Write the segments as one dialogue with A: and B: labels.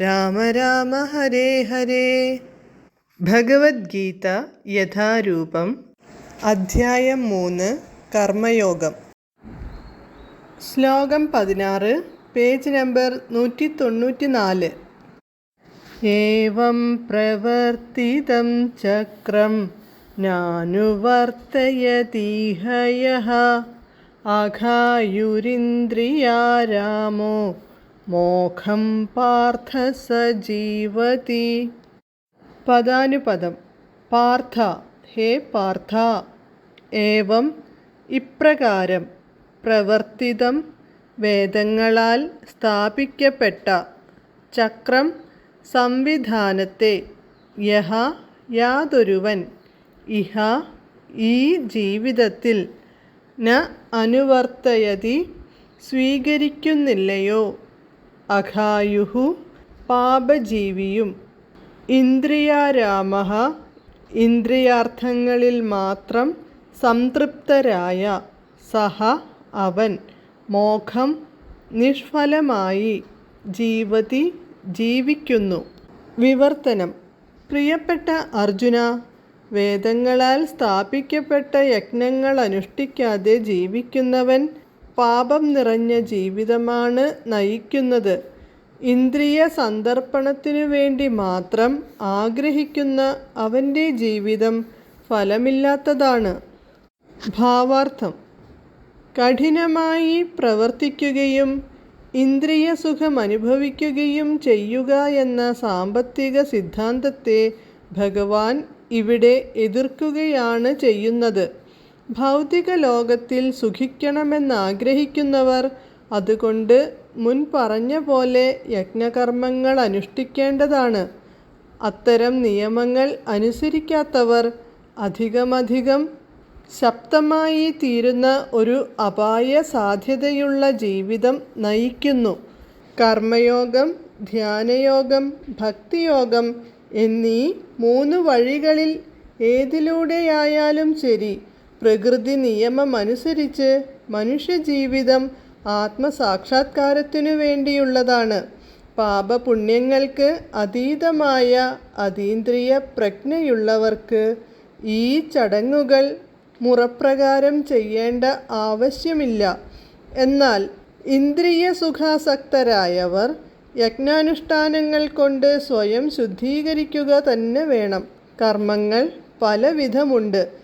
A: രാമ രാമ ഹരേ ഹരേ. ഭഗവത്ഗീത യഥാരൂപം. അധ്യായം മൂന്ന്. കർമ്മയോഗം. ശ്ലോകം പതിനാറ് പേജ് നമ്പർ നൂറ്റി തൊണ്ണൂറ്റി നാല് ഏവം പ്രവർത്തിതം ചക്രം നാനുവർത്തയതീഹയ അഘായുരിന്ദ്രിയാരാമോ മോഖം പാർത്ഥ സജീവതി. പദാനുപദം പാർത്ഥ ഹേ പാർത്ഥ. ഏവം ഇപ്രകാരം പ്രവർത്തിതം വേദങ്ങളാൽ സ്ഥാപിക്കപ്പെട്ട ചക്രം സംവിധാനത്തെ യഹ യാതൊരുവൻ ഇഹ ഈ ജീവിതത്തിൽ ന അനുവർത്തയതി സ്വീകരിക്കുന്നില്ലയോ? അഘായുഹു പാപജീവിയും. ഇന്ദ്രിയാരാമ ഇന്ദ്രിയാർത്ഥങ്ങളിൽ മാത്രം സംതൃപ്തരായ സഹ അവൻ മോഖം നിഷ്ഫലമായി ജീവതി ജീവിക്കുന്നു. വിവർത്തനം. പ്രിയപ്പെട്ട അർജുന വേദങ്ങളാൽ സ്ഥാപിക്കപ്പെട്ട യജ്ഞങ്ങൾ അനുഷ്ഠിക്കാതെ ജീവിക്കുന്നവൻ പാപം നിറഞ്ഞ ജീവിതമാണ് നയിക്കുന്നത്. ഇന്ദ്രിയ സന്ദർപ്പണത്തിനു വേണ്ടി മാത്രം ആഗ്രഹിക്കുന്ന അവന്റെ ജീവിതം ഫലമില്ലാത്തതാണ്. ഭാവാർത്ഥം. കഠിനമായി പ്രവർത്തിക്കുകയും ഇന്ദ്രിയ സുഖം അനുഭവിക്കുകയും ചെയ്യുക എന്ന സാമ്പത്തിക സിദ്ധാന്തത്തെ ഭഗവാൻ ഇവിടെ എതിർക്കുകയാണ് ചെയ്യുന്നത്. ഭൗതിക ലോകത്തിൽ സുഖിക്കണമെന്നാഗ്രഹിക്കുന്നവർ അതുകൊണ്ട് മുൻ പറഞ്ഞ പോലെ യജ്ഞകർമ്മങ്ങൾ അനുഷ്ഠിക്കേണ്ടതാണ്. അത്തരം നിയമങ്ങൾ അനുസരിക്കാത്തവർ അധികമധികം ശക്തമായി തീരുന്ന ഒരു അപായ സാധ്യതയുള്ള ജീവിതം നയിക്കുന്നു. കർമ്മയോഗം ധ്യാനയോഗം ഭക്തിയോഗം എന്നീ മൂന്ന് വഴികളിൽ ഏതിലൂടെയായാലും ശരി പ്രകൃതി നിയമമനുസരിച്ച് മനുഷ്യജീവിതം ആത്മസാക്ഷാത്കാരത്തിനു വേണ്ടിയുള്ളതാണ്. പാപപുണ്യങ്ങൾക്ക് അതീതമായ അതീന്ദ്രിയ പ്രജ്ഞയുള്ളവർക്ക് ഈ ചടങ്ങുകൾ മുറപ്രകാരം ചെയ്യേണ്ട ആവശ്യമില്ല. എന്നാൽ ഇന്ദ്രിയ സുഖാസക്തരായവർ യജ്ഞാനുഷ്ഠാനങ്ങൾ കൊണ്ട് സ്വയം ശുദ്ധീകരിക്കുക തന്നെ വേണം. കർമ്മങ്ങൾ പലവിധമുണ്ട്.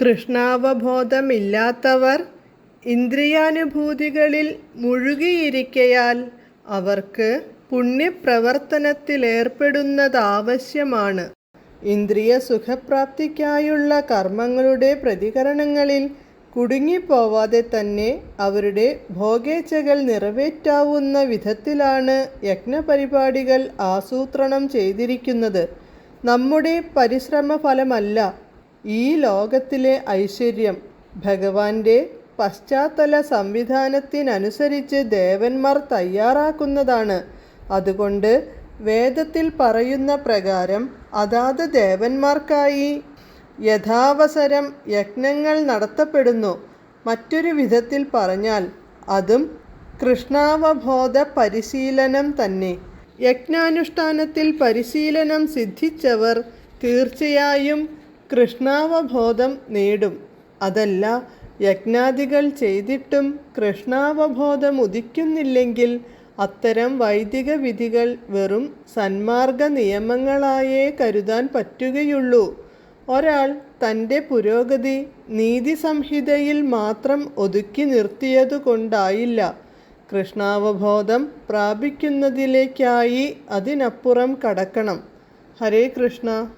A: കൃഷ്ണാവബോധമില്ലാത്തവർ ഇന്ദ്രിയാനുഭൂതികളിൽ മുഴുകിയിരിക്കയാൽ അവർക്ക് പുണ്യപ്രവർത്തനത്തിലേർപ്പെടുന്നതാവശ്യമാണ്. ഇന്ദ്രിയ സുഖപ്രാപ്തിക്കായുള്ള കർമ്മങ്ങളുടെ പ്രതികരണങ്ങളിൽ കുടുങ്ങിപ്പോവാതെ തന്നെ അവരുടെ ഭോഗേച്ഛകൾ നിറവേറ്റാവുന്ന വിധത്തിലാണ് യജ്ഞപരിപാടികൾ ആസൂത്രണം ചെയ്തിരിക്കുന്നത്. നമ്മുടെ പരിശ്രമ ഫലമല്ല ഈ ലോകത്തിലെ ഐശ്വര്യം ഭഗവാന്റെ പശ്ചാത്തല സംവിധാനത്തിനനുസരിച്ച് ദേവന്മാർ തയ്യാറാക്കുന്നതാണ്. അതുകൊണ്ട് വേദത്തിൽ പറയുന്ന പ്രകാരം അതാത് ദേവന്മാർക്കായി യഥാവസരം യജ്ഞങ്ങൾ നടത്തപ്പെടുന്നു. മറ്റൊരു വിധത്തിൽ പറഞ്ഞാൽ അതും കൃഷ്ണാവബോധ പരിശീലനം തന്നെ. യജ്ഞാനുഷ്ഠാനത്തിൽ പരിശീലനം സിദ്ധിച്ചവർ തീർച്ചയായും കൃഷ്ണാവബോധം നേടും. അതല്ല യജ്ഞാദികൾ ചെയ്തിട്ടും കൃഷ്ണാവബോധം ഉദിക്കുന്നില്ലെങ്കിൽ അത്തരം വൈദിക വിധികൾ വെറും സന്മാർഗ നിയമങ്ങളായേ കരുതാൻ പറ്റുകയുള്ളൂ. ഒരാൾ തന്റെ പുരോഗതി നീതി സംഹിതയിൽ മാത്രം ഒതുക്കി നിർത്തിയതുകൊണ്ടായില്ല. കൃഷ്ണാവബോധം പ്രാപിക്കുന്നതിലേക്കായി അതിനപ്പുറം കടക്കണം. ഹരേ കൃഷ്ണ.